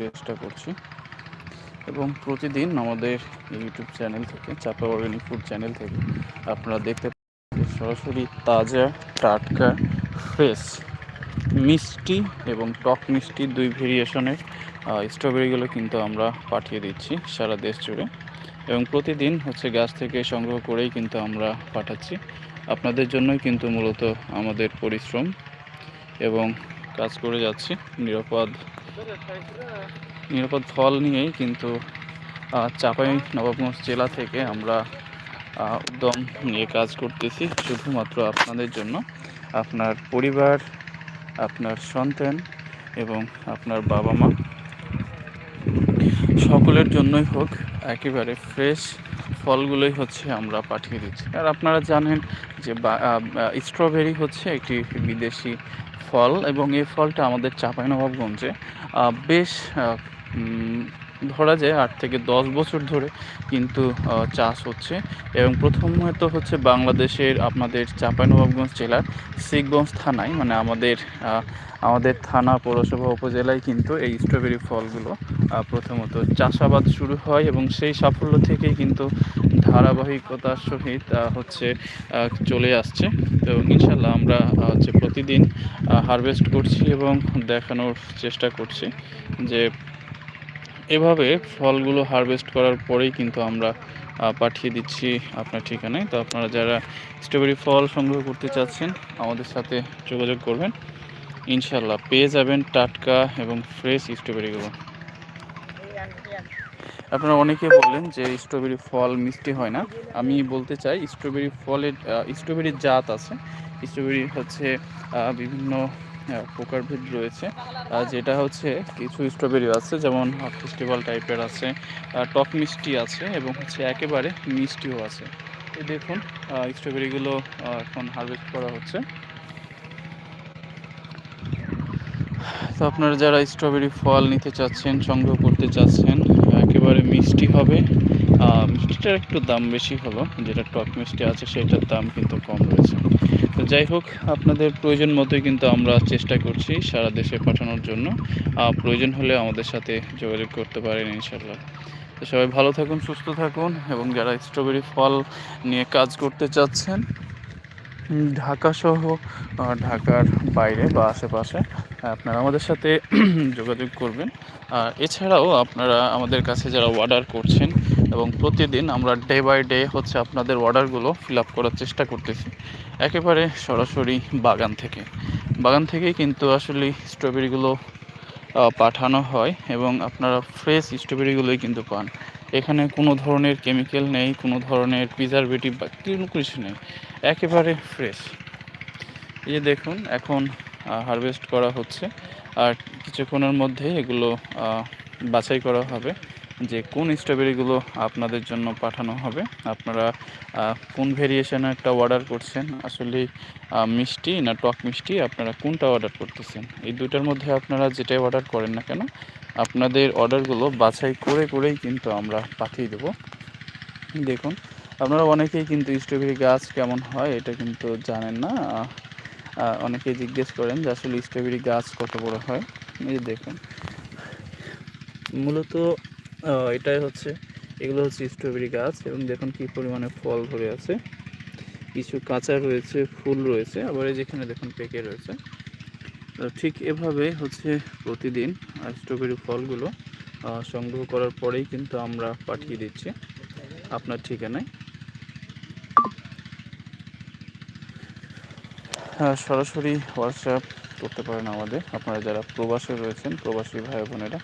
চেষ্টা করছি। এবং প্রতিদিন আমাদের ইউটিউব চ্যানেল থেকে চাপা অর্গানিক ফুড চ্যানেল থেকে আপনারা দেখতে সরাসরি তাজা, টাটকা ফ্রেশ মিষ্টি এবং টক মিষ্টি দুই ভেরিয়েশনের স্ট্রবেরিগুলো কিন্তু আমরা পাঠিয়ে দিচ্ছি সারা দেশ জুড়ে। এবং প্রতিদিন হচ্ছে গাছ থেকে সংগ্রহ করেই কিন্তু আমরা পাঠাচ্ছি। আপনাদের জন্যই কিন্তু মূলত আমাদের পরিশ্রম এবং কাজ করে যাচ্ছি নিরাপদ নিরাপদ ফল নিয়েই কিন্তু চাঁপাই নবাবগঞ্জ জেলা থেকে আমরা উদ্যম নিয়ে কাজ করতেছি শুধুমাত্র আপনাদের জন্য। আপনার পরিবার, আপনার সন্তান এবং আপনার বাবা মা সকলের জন্যই হোক, একেবারে ফ্রেশ ফলগুলোই হচ্ছে আমরা পাঠিয়ে দিচ্ছি। আর আপনারা জানেন যে স্ট্রবেরি হচ্ছে একটি বিদেশি ফল এবং এই ফলটা আমাদের চাঁপাইনবাবগঞ্জে বেশ ধরা যায় আট থেকে দশ বছর ধরে কিন্তু চাষ হচ্ছে এবং প্রথমত হচ্ছে বাংলাদেশের আপনাদের চাঁপাইনবাবগঞ্জ জেলার শিখগঞ্জ থানায় মানে আমাদের আমাদের থানা পৌরসভা উপজেলায় কিন্তু এই স্ট্রবেরি ফলগুলো প্রথমত চাষাবাদ শুরু হয় এবং সেই সাফল্য থেকেই কিন্তু ধারাবাহিকতার সহিত হচ্ছে চলে আসছে। তো ইনশাল্লাহ আমরা হচ্ছে প্রতিদিন হারভেস্ট করছি এবং দেখানোর চেষ্টা করছি যে এভাবে ফলগুলো হারভেস্ট করার পরেই কিন্তু আমরা পাঠিয়ে দিচ্ছি আপনার ঠিকানায়। তো আপনারা যারা স্ট্রবেরি ফল সংগ্রহ করতে চাচ্ছেন, আমাদের সাথে যোগাযোগ করবেন। ইনশাল্লাহ পেয়ে যাবেন টাটকা এবং ফ্রেশ স্ট্রবেরিগুলো আপনারা অনেকে বললেন যে স্ট্রবেরি ফল মিষ্টি হয় না। আমি বলতে চাই স্ট্রবেরি ফলের স্ট্রবেরির জাত আছে। স্ট্রবেরি হচ্ছে বিভিন্ন প্রকারভেদ রয়েছে। আহ, যেটা হচ্ছে কিছু স্ট্রবেরি আছে যেমন হট ফেস্টিভ্যাল টাইপের আছে টক মিষ্টি আছে এবং হচ্ছে একেবারে মিষ্টিও আছে। এই দেখুন স্ট্রবেরিগুলো এখন হারভেস্ট করা হচ্ছে। তো আপনারা যারা স্ট্রবেরি ফল নিতে চাচ্ছেন সংগ্রহ করতে চাচ্ছেন একেবারে মিষ্টি হবে। মিষ্টিটার একটু দাম বেশি হলো যেটা টক মিষ্টি আছে সেটার দাম কিন্তু কম রয়েছে। তো যাই হোক আপনাদের প্রয়োজন মতোই কিন্তু আমরা চেষ্টা করছি সারা দেশে পাঠানোর জন্য। প্রয়োজন হলে আমাদের সাথে যোগাযোগ করতে পারেন ইনশাল্লাহ তো সবাই ভালো থাকুন সুস্থ থাকুন এবং যারা স্ট্রবেরি ফল নিয়ে কাজ করতে চাচ্ছেন উম, ঢাকা সহ ঢাকার বাইরে বা আশেপাশে আপনারা আমাদের সাথে যোগাযোগ করবেন। আর এছাড়াও আপনারা আমাদের কাছে যারা অর্ডার করছেন এবং প্রতিদিন আমরা ডে বাই ডে হচ্ছে আপনাদের অর্ডারগুলো ফিল আপ করার চেষ্টা করতেছি। একেবারে সরাসরি বাগান থেকে। বাগান থেকেই কিন্তু আসলে স্ট্রবেরিগুলো পাঠানো হয় এবং আপনারা ফ্রেশ স্ট্রবেরিগুলোই কিন্তু পান। এখানে কোনো ধরনের কেমিক্যাল নেই, কোনো ধরনের প্রিজারভেটিভ বা কোনো কিছু নেই। একেবারে ফ্রেশ এই যে দেখুন, এখন হারভেস্ট করা হচ্ছে। আর কিছুক্ষণের মধ্যে এগুলো বাছাই করা হবে। যে কোন স্ট্রবেরিগুলো আপনাদের জন্য পাঠানো হবে। আপনারা কোন ভেরিয়েশনে একটা অর্ডার করছেন? আসলে মিষ্টি না টক মিষ্টি? আপনারা কোনটা অর্ডার করতেছেন? এই দুইটার মধ্যে আপনারা যেটাই অর্ডার করেন না কেন, আপনাদের অর্ডারগুলো বাছাই করে করেই কিন্তু আমরা পাঠিয়ে দেবো। দেখুন, আপনারা অনেকেই কিন্তু স্ট্রবেরি গাছ কেমন হয় এটা কিন্তু জানেন না। অনেকেই জিজ্ঞেস করেন যে আসলে স্ট্রবেরি গাছ কত বড় হয়? এই দেখুন, মূলত এটাই হচ্ছে, এগুলো হচ্ছে স্ট্রবেরি গাছ এবং দেখুন কি পরিমাণে ফল ধরে আছে। কিছু কাঁচা রয়েছে, ফুল রয়েছে, আবার এই যেখানে দেখুন পেকে রয়েছে। ঠিক এভাবে হচ্ছে প্রতিদিন স্ট্রবেরি ফলগুলো সংগ্রহ করার পরেই কিন্তু আমরা পাঠিয়ে দিচ্ছি আপনার ঠিকানায়। হ্যাঁ সরাসরি হোয়াটসঅ্যাপ করতে পারেন আমাদের। আপনারা যারা প্রবাসে রয়েছেন, প্রবাসী ভাই বোনেরা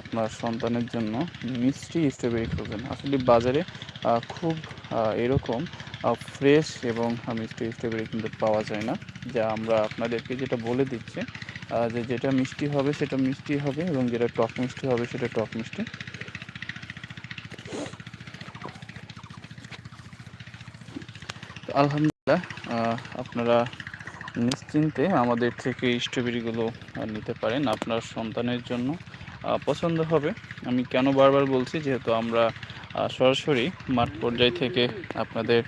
আপনার সন্তানের জন্য মিষ্টি স্ট্রবেরি খুঁজবেন আসলে বাজারে খুব এরকম ফ্রেশ এবং মিষ্টি স্ট্রবেরি কিন্তু পাওয়া যায় না। যা আমরা আপনাদেরকে যেটা বলে দিচ্ছি যে যেটা মিষ্টি হবে সেটা মিষ্টি হবে এবং যেটা টক মিষ্টি হবে সেটা টক মিষ্টি। আলহামদুলিল্লাহ আপনারা নিশ্চিন্তে আমাদের থেকে স্ট্রবেরিগুলো নিতে পারেন আপনার সন্তানের জন্য। পছন্দ হবে। আমি কেন বারবার বলছি, যেহেতু আমরা সরাসরি মাঠ পর্যায় থেকে আপনাদের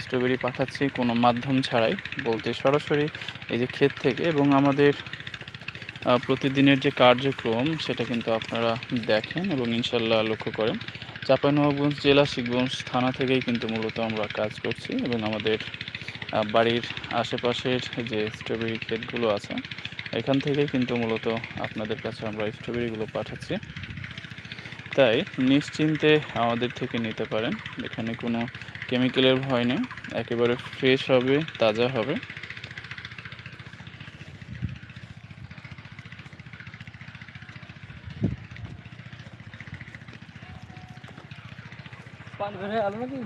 স্ট্রবেরি পাঠাচ্ছি কোনো মাধ্যম ছাড়াই। বলতে সরাসরি এই যে ক্ষেত থেকে এবং আমাদের প্রতিদিনের যে কার্যক্রম, সেটা কিন্তু আপনারা দেখেন এবং ইনশাল্লাহ লক্ষ্য করেন। চাঁপাইনবাবগঞ্জ জেলা শিবগঞ্জ থানা থেকেই কিন্তু মূলত আমরা কাজ করছি এবং আমাদের বাড়ির আশেপাশের যে স্ট্রবেরি ক্ষেতগুলো আছে, এখান থেকে কিন্তু মূলত আপনাদের কাছে আমরা স্ট্রবেরিগুলো পাঠাচ্ছি। তাই নিশ্চিন্তে আমাদের থেকে নিতে পারেন। এখানে কোনো কেমিক্যালের ভয় নেই, একেবারে ফ্রেশ হবে, তাজা হবে। পানি আলো নাকি?